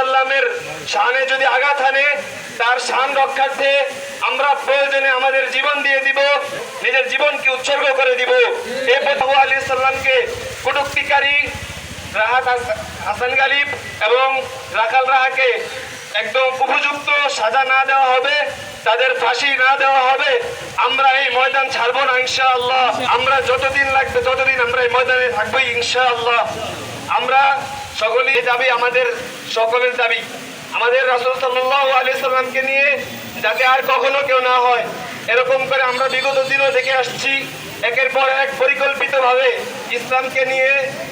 সাল্লামের শানে যদি আঘাত হানে, তার শান রক্ষার্থে আমরা প্রয়োজনে আমাদের জীবন দিয়ে দিব, নিজের জীবনকে উৎসর্গ করে দিব। এ প্রভু আলী সাল্লামকে কটুক্তিকারী রাহাত হাসান গালিব এবং রাখাল রাহাকে একদম উপযুক্ত সাজা না দেওয়া হবে, তাদের ফাঁসি না দেওয়া হবে। আমরা এই ময়দান ছাড়বো না, ইনশাআল্লাহ। আমরা যতদিন লাগবে, ততদিন আমরা এই ময়দানে থাকব ইনশাআল্লাহ। আমরা সকলেই দাবি আমাদের, সকলের দাবি। আমাদের রাসুল সাল্লাহ সাল্লামকে নিয়ে যাতে আর কখনো কেউ না হয়, এরকম করে আমরা বিগত দিনও দেখে আসছি। একের পর এক পরিকল্পিতভাবে ইসলামকে নিয়ে,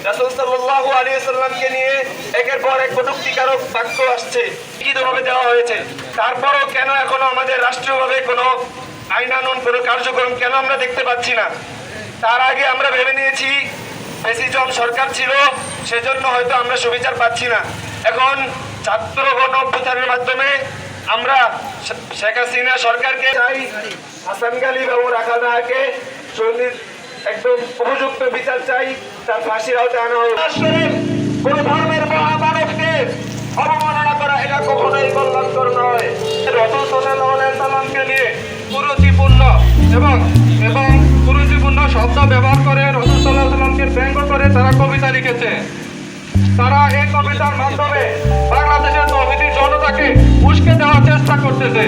রাসুল সাল্লাহ আলী সাল্লামকে নিয়ে একের পর এক কটুক্তিকারক বাক্য আসছে, লিখিতভাবে দেওয়া হয়েছে। তারপরও কেন এখনও আমাদের রাষ্ট্রীয়ভাবে কোনো আইনানুন, কোনো কার্যক্রম কেন আমরা দেখতে পাচ্ছি না? তার আগে আমরা ভেবে নিয়েছি প্রেসিডেন্ট সরকার ছিল সেজন্য হয়তো আমরা সুবিচার পাচ্ছি না। এখন ছাত্র গণ অভ্যুত্থানের মাধ্যমে আমরা শেখ হাসিনা সরকারকে চাই, হাসান গালিব এবং রাখাল রাহাকে একদম উপযুক্ত বিচার চাই, তার ফাঁসির আওতায় আনা হোক। কোন ধর্মের মহামানবকে অবমাননা করা এটা কখনোই কল্যাণকর নয়। রসুল সাল্লাল্লাহু আলাইহি নিয়ে কুরুচিপূর্ণ এবং লিখেছে। তারা এই কবিতার মাধ্যমে বাংলাদেশের জনতাকে উস্কে দেওয়ার চেষ্টা করতেছে।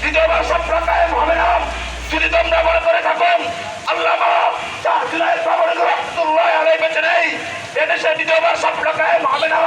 দ্বিতীয়বার সভ্য কায়েম হবে না। যদি তোমরা মনে করে থাকো আল্লাহ রহমতুল্লাহ আলাইহি বেঁচে নেই। এদেশে দ্বিতীয়বার সভ্য কায়েম হবে না।